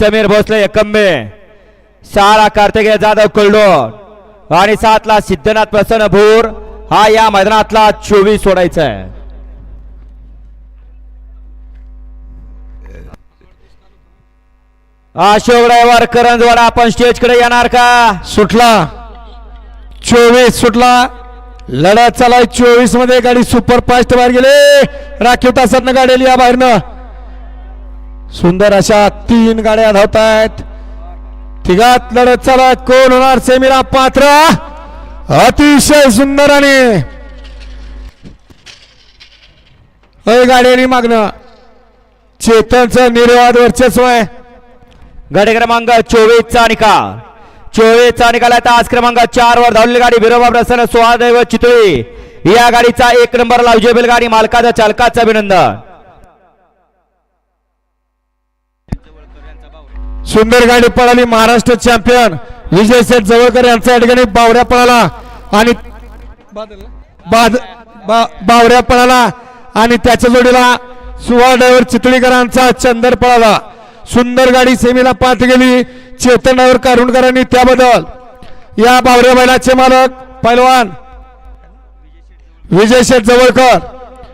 समीर भोसले एकंबे. सहाला कार्तिकेय जाधव कुलडोन आणि सातला सिद्धनाथ प्रसन्न भूर. हा या मैदानातला चोवीस सोडायचा आहे. अशोक ड्रायव्हर करंजवाडा आपण स्टेजकडे येणार का? सुटला. चोवीस सुटला. लढत चालाय चोवीसमध्ये गाडी सुपर फास्ट बाहेर गेले. राखीव तासात गाडी या बाहेरनं. सुंदर अशा तीन गाड्या धावत आहेत तिघात लढत चालू कोण होणार? सेमीला पात्र. अतिशय सुंदर आणि गाड्यानी मागणं. चेतनचं निर्वाद वर्चस्व आहे. गाडी क्रमांक चोवीस चा निकाल. चोवीस चा निकाल आहे तास क्रमांक चार वर धावलेली गाडी बिरोबा प्रसन्न सोहादेव चितळी. या गाडीचा एक नंबर लावजेबेल गाडी मालकाचा चालकाचं अभिनंदन. सुंदर गाडी पळाली महाराष्ट्र चॅम्पियन विजय शेठ जवळकर यांचा या ठिकाणी बावऱ्या पळाला आणि बावऱ्या पळाला आणि त्याच्या जोडीला सुहा ड्रायव्हर चितळीकरांचा चंदर पळाला. सुंदर गाडी सेमीला पाठ गेली. चेतन ड्रायव्हर कारुणकरांनी त्याबद्दल. या बावऱ्या बैलाचे मालक पैलवान. विजय शेठ जवळकर.